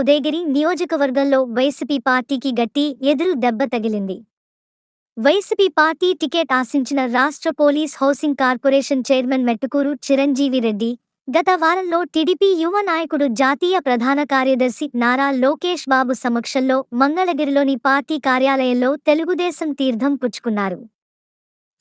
ఉదయగిరి నియోజకవర్గంలో వైసీపీ పార్టీకి గట్టి ఎదురు దెబ్బ తగిలింది. వైసీపీ పార్టీ టికెట్ ఆశించిన రాష్ట్ర police housing corporation chairman Mettukuru Chiranjeevi Reddy గత వారంలో టీడీపీ యువ నాయకుడు జాతీయ ప్రధాన కార్యదర్శి నారా లోకేష్ బాబు సమక్షంలో మంగళగిరిలోని పార్టీ కార్యాలయంలో తెలుగుదేశం తీర్థం పుచ్చుకున్నారు.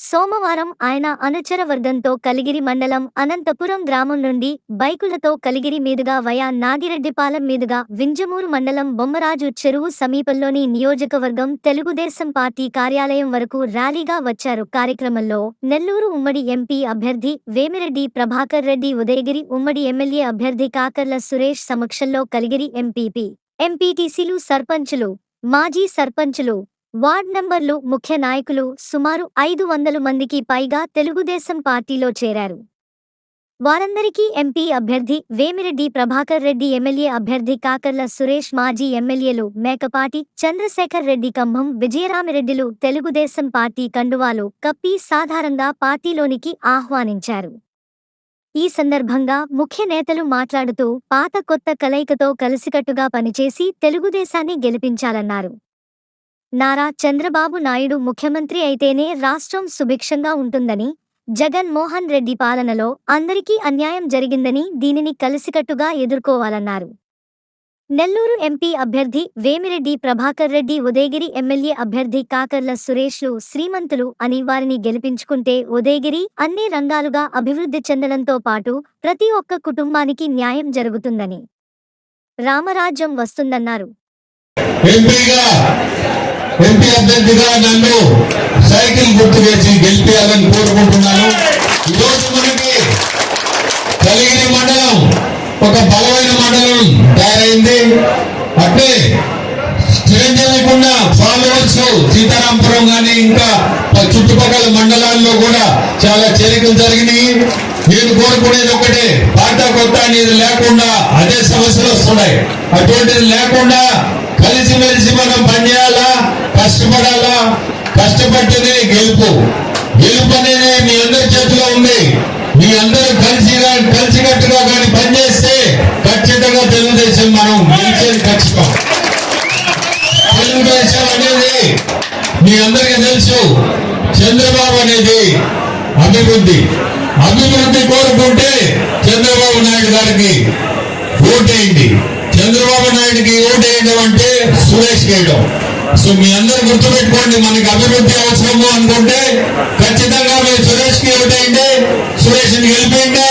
సోమవారం ఆయన అనుచరవర్గంతో కలిగిరి మండలం అనంతపురం గ్రామం నుండి బైకులతో కలిగిరి మీదుగా వయా నాగిరెడ్డిపాలెం మీదుగా వింజమూరు మండలం బొమ్మరాజు చెరువు సమీపంలోని నియోజకవర్గం తెలుగుదేశం పార్టీ కార్యాలయం వరకు ర్యాలీగా వచ్చారు. కార్యక్రమంలో నెల్లూరు ఉమ్మడి ఎంపీ అభ్యర్థి వేమిరెడ్డి ప్రభాకర్ రెడ్డి ఉదయగిరి ఉమ్మడి ఎమ్మెల్యే అభ్యర్థి కాకర్ల సురేష్ సమక్షంలో కలిగిరి ఎంపీపీ ఎంపీటీసీలు సర్పంచులు మాజీ సర్పంచులు వార్డ్ నంబర్లు ముఖ్య నాయకులు సుమారు ఐదు వందల మందికి పైగా తెలుగుదేశం పార్టీలో చేరారు. వారందరికీ ఎంపీ అభ్యర్థి వేమిరెడ్డి ప్రభాకర్ రెడ్డి ఎమ్మెల్యే అభ్యర్థి కాకర్ల సురేష్ మాజీ ఎమ్మెల్యేలు మేకపాటి చంద్రశేఖర్ రెడ్డి కంభం విజయరామిరెడ్డిలు తెలుగుదేశం పార్టీ కండువాలు కప్పి సాధారణంగా పార్టీలోనికి ఆహ్వానించారు. ఈ సందర్భంగా ముఖ్య నేతలు మాట్లాడుతూ పాత కొత్త కలయికతో కలిసికట్టుగా పనిచేసి తెలుగుదేశాన్ని గెలిపించాలన్నారు. నారా చంద్రబాబు నాయుడు ముఖ్యమంత్రి అయితేనే రాష్ట్రం సుభిక్షంగా ఉంటుందని జగన్ మోహన్ రెడ్డి పాలనలో అందరికీ అన్యాయం జరిగిందని దీనిని కలిసికట్టుగా ఎదుర్కోవాలన్నారు. నెల్లూరు ఎంపీ అభ్యర్థి వేమిరెడ్డి ప్రభాకర్ రెడ్డి ఉదయగిరి ఎమ్మెల్యే అభ్యర్థి కాకర్ల సురేష్లు శ్రీమంతులు అని వారిని గెలిపించుకుంటే ఉదయగిరి అన్ని రంగాలుగా అభివృద్ధి చెందడంతో పాటు ప్రతి ఒక్క కుటుంబానికి న్యాయం జరుగుతుందని రామరాజ్యం వస్తుందన్నారు. ఎంపీ అభ్యర్థిగా నన్ను సైకిల్ గుర్తు వేసి గెలిపించాలని కోరుకుంటున్నాను. ఈరోజు మనకి కలిగిరి మండలం ఒక బలమైన మండలం తయారైంది. అట్లే చిరంజీవికున్న ఫాలోవర్స్ సీతారాంపురం కానీ ఇంకా చుట్టుపక్కల మండలాల్లో కూడా చాలా చేరికలు జరిగినాయి. నేను కోరుకునేది ఒకటే పాట కొత్త అనేది లేకుండా అదే సమస్యలు వస్తున్నాయి. అటువంటిది లేకుండా కలిసిమెలిసి మనం పనిచేయాలా? కష్టపడాలా? కష్టపడితేనే గెలుపు. గెలుపు అనేది మీ అందరి చేతిలో ఉంది. మీ అందరూ కలిసి కలిసికట్టుగా కానీ పనిచేస్తే ఖచ్చితంగా తెలుగుదేశం మనం గెలిచేది ఖచ్చితం. తెలుగుదేశం అనేది మీ అందరికీ తెలుసు. చంద్రబాబు అనేది అభివృద్ధి. అభివృద్ధి కోరుకుంటే చంద్రబాబు నాయుడు గారికి ఓటేయండి. అంటే సురేష్ వేయడం సో మీ అందరు గుర్తుపెట్టుకోండి మనకి అభివృద్ధి అవసరము అనుకుంటే ఖచ్చితంగా మీరు సురేష్కి ఓటేయండి సురేష్ని గెలిపేయండి.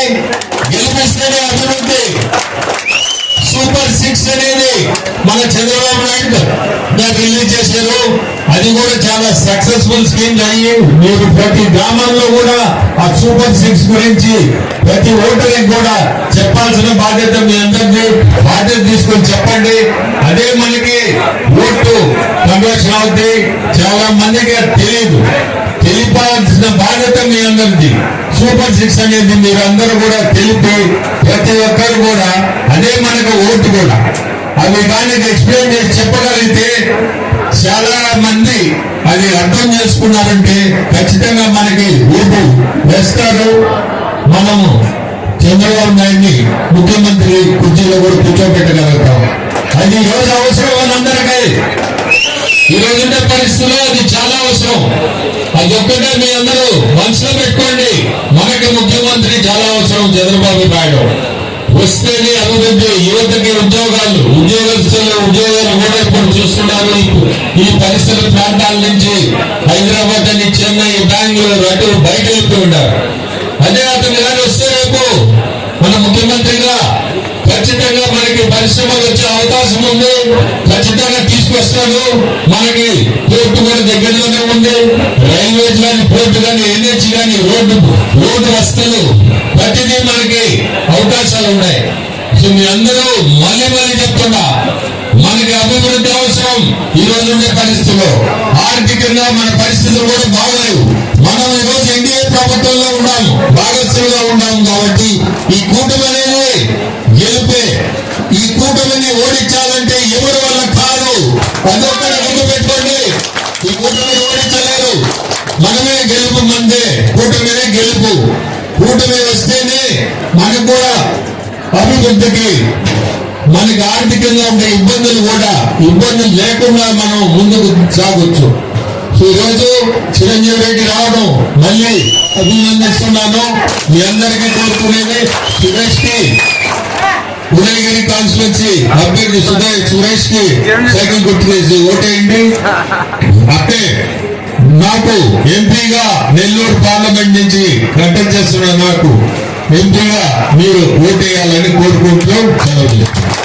గారు రిలీజ్ చేశారు. అది కూడా చాలా సక్సెస్ఫుల్ స్కీమ్ అయ్యి మీరు ప్రతి గ్రామాల్లో కూడా ఆ సూపర్ సిక్స్ గురించి ప్రతి ఓటర్కి కూడా చెప్పాల్సిన బాధ్యత మీ అందరినీ బాధ్యత తీసుకొని చెప్పండి. అదే మనకి ఓటు కన్వర్షన్ అవుతాయి చాలా మందికి తెలియదు తెలిపాల్సిన బాధ్యత మీ అందరిది. సూపర్ సిక్స్ అనేది మీరు అందరూ కూడా తెలిపి ప్రతి ఒక్కరు కూడా అదే మనకు ఓటు కూడా. అవి కానీ ఎక్స్ప్లెయిన్ చేసి చెప్పగలిగితే చాలా మంది అది అర్థం చేసుకున్నారంటే ఖచ్చితంగా మనకి ఊపు వేస్తారు మనము చంద్రబాబు నాయుడిని ముఖ్యమంత్రి కుర్చీలో కూడా కూర్చోబెట్టగలుగుతాం. అది ఈరోజు రోజు అవసరం అందరికీ ఈ ఉండే పరిస్థితుల్లో అది చాలా అవసరం. అది ఒక్కటే మీ అందరూ మనసులో పెట్టుకోండి. మనకి ముఖ్యమంత్రి చాలా అవసరం చంద్రబాబు నాయుడు. వస్తేనే అభివృద్ధి యువతకి ఉద్యోగాలు ఉద్యోగస్తులు ఉద్యోగాలు కూడా ఇప్పుడు. చూస్తున్నారు ఈ- పరిసర ప్రాంతాల నుంచి హైదరాబాద్ అని చెన్నై బెంగళూరు అటు బయట వెళ్ళిపోయి ఉన్నారు. అదే అతను కానీ వస్తే రేపు ఖచ్చితంగా మనకి పరిశ్రమలు వచ్చే అవకాశం ఉంది. ఖచ్చితంగా తీసుకొస్తాడు మనకి పోర్టు కూడా దగ్గరలోనే ఉంది. రైల్వేస్ కానీ పోర్టు కానీ ఎన్హెచ్ కానీ రోడ్డు రోడ్డు వస్తువులు ప్రతిదీ మనకి అవకాశాలు ఉన్నాయి. సో మీ అందరూ మళ్ళీ మళ్ళీ చెప్తున్నా మనకి అభివృద్ధి అవసరం ఈ రోజు ఉండే పరిస్థితుల్లో ఆర్థికంగా మన పరిస్థితులు కూడా బాగలేవు. మనం ఈ రోజు ఎన్డీఏ ప్రభుత్వంలో ఉన్నాము భాగస్థులుగా ఉన్నాము కాబట్టి ఈ కూటమి అనేది గెలిపే ఈ కూటమిని ఓడించాలంటే ఎవరి వల్ల కాదు? అందరికీ గుర్తు పెట్టుకోండి. ఈ కూటమిని ఓడించలేరు. మనమే గెలుపు మందే కూటమినే గెలుపు. కూటమి వస్తేనే మనకు కూడా అభివృద్ధికి మనకి ఆర్థికంగా ఉండే ఇబ్బందులు కూడా ఇబ్బందులు లేకుండా మనం ముందుకు సాగొచ్చు. సో ఈరోజు చిరంజీవి రెడ్డి రావడం మళ్ళీ అభినందిస్తున్నాను. మీ అందరికీ కోరుకునేది సురేష్కి. ఉదయగిరి కాన్స్టిట్యున్సీ అభ్యర్థి సురేష్ సురేష్కి సైకిల్ గుర్తుకేసి ఓటేయండి. అట్టే నాకు ఎంపీగా నెల్లూరు పార్లమెంట్ నుంచి కంటెక్ట్ చేస్తున్న నాకు ఎంపీగా మీరు ఓటేయాలని కోరుకుంటూ సెలవు చేస్తున్నాను